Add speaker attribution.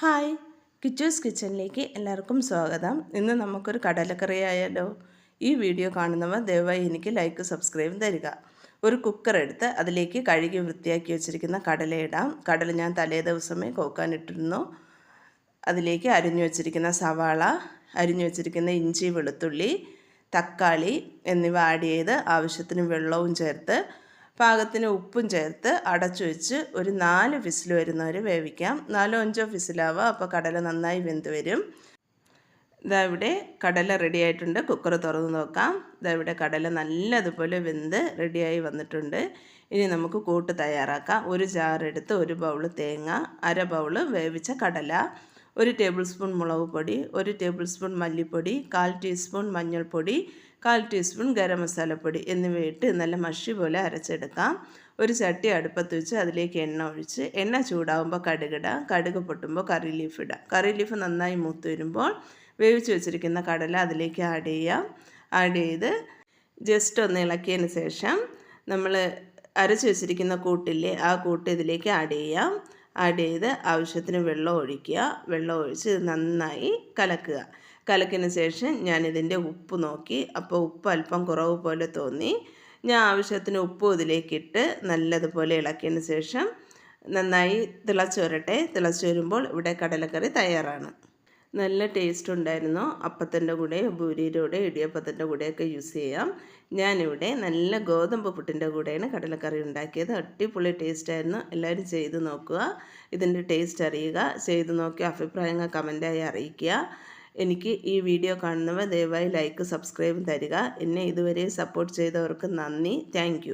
Speaker 1: Hi. Kichus കിച്ചണിലേക്ക് എല്ലാവർക്കും സ്വാഗതം. ഇന്ന് നമുക്കൊരു കടലക്കറി ആയാലോ ഈ വീഡിയോ കാണുന്നവർ ദയവായി എനിക്ക് ലൈക്ക് സബ്സ്ക്രൈബ് തരിക. ഒരു കുക്കർ എടുത്ത് അതിലേക്ക് കഴുകി വൃത്തിയാക്കി വെച്ചിരിക്കുന്ന കടല ഇടാം. കടല ഞാൻ തലേ ദിവസമേ കോക്കാനിട്ടിരുന്നു അതിലേക്ക് അരിഞ്ഞു വെച്ചിരിക്കുന്ന സവാള അരിഞ്ഞു വെച്ചിരിക്കുന്ന ഇഞ്ചി വെളുത്തുള്ളി തക്കാളി എന്നിവ ആഡ് ചെയ്ത് ആവശ്യത്തിന് വെള്ളവും ചേർത്ത് പാകത്തിന് ഉപ്പും ചേർത്ത് അടച്ചു വെച്ച് ഒരു നാല് വിസിൽ വരുന്നവരെ വേവിക്കാം. നാലോ അഞ്ചോ വിസിലാവുക അപ്പോൾ കടല നന്നായി വെന്ത് വരും. ഇതാ ഇവിടെ കടല റെഡി ആയിട്ടുണ്ട്. കുക്കർ തുറന്ന് നോക്കാം. ഇതാ ഇവിടെ കടല നല്ലതുപോലെ വെന്ത് റെഡിയായി വന്നിട്ടുണ്ട്. ഇനി നമുക്ക് കൂട്ട് തയ്യാറാക്കാം. ഒരു ജാറെടുത്ത് ഒരു ബൗൾ തേങ്ങ അര ബൗൾ വേവിച്ച കടല. ഒരു ടേബിൾ സ്പൂൺ മുളക് പൊടി ഒരു ടേബിൾ സ്പൂൺ മല്ലിപ്പൊടി കാൽ ടീസ്പൂൺ മഞ്ഞൾപ്പൊടി കാൽ ടീസ്പൂൺ ഗരം മസാലപ്പൊടി എന്നിവയിട്ട് നല്ല മഷി പോലെ അരച്ചെടുക്കാം. ഒരു ചട്ടി അടുപ്പത്ത് വെച്ച് അതിലേക്ക് എണ്ണ ഒഴിച്ച് എണ്ണ ചൂടാവുമ്പോൾ കടുകിടാം കടുക് പൊട്ടുമ്പോൾ കറി ലീഫ് ഇടാം. കറി ലീഫ് നന്നായി മൂത്ത് വരുമ്പോൾ വേവിച്ച് വെച്ചിരിക്കുന്ന കടല അതിലേക്ക് ആഡ് ചെയ്യാം. ആഡ് ചെയ്ത് ജസ്റ്റ് ഒന്ന് ഇളക്കിയതിന് ശേഷം നമ്മൾ അരച്ച് വെച്ചിരിക്കുന്ന കൂട്ടില്ലേ ആ കൂട്ട് ഇതിലേക്ക് ആഡ് ചെയ്യാം. ആഡ് ചെയ്ത് ആവശ്യത്തിന് വെള്ളം ഒഴിക്കുക. വെള്ളം ഒഴിച്ച് നന്നായി കലക്കുക. കലക്കിന് ശേഷം ഞാനിതിന്റെ ഉപ്പ് നോക്കി. അപ്പോൾ ഉപ്പ് അല്പം കുറവ് പോലെ തോന്നി. ഞാൻ ആവശ്യത്തിന് ഉപ്പ് ഇതിലേക്കിട്ട് നല്ലതുപോലെ ഇളക്കിയതിന് ശേഷം നന്നായി തിളച്ച് വരട്ടെ. തിളച്ച് വരുമ്പോൾ ഇവിടെ കടലക്കറി തയ്യാറാണ്. നല്ല ടേസ്റ്റ് ഉണ്ടായിരുന്നു. അപ്പത്തിന്റെ കൂടെ ഭൂരിയുടെ കൂടെ ഇടിയപ്പത്തിന്റെ കൂടെയൊക്കെ യൂസ് ചെയ്യാം. ഞാനിവിടെ നല്ല ഗോതമ്പ് പുട്ടിന്റെ കൂടെയാണ് കടലക്കറി ഉണ്ടാക്കിയത്. അടിപൊളി ടേസ്റ്റായിരുന്നു എല്ലാവരും ചെയ്ത് നോക്കുക. ഇതിന്റെ ടേസ്റ്റ് അറിയുക. ചെയ്ത് നോക്കി അഭിപ്രായങ്ങൾ കമന്റായി അറിയിക്കുക. എനിക്ക് ഈ വീഡിയോ കാണുന്നവർ ദയവായി ലൈക്ക് സബ്സ്ക്രൈബ് തരിക. എന്നെ ഇതുവരെ സപ്പോർട്ട് ചെയ്തവർക്ക് നന്ദി. താങ്ക്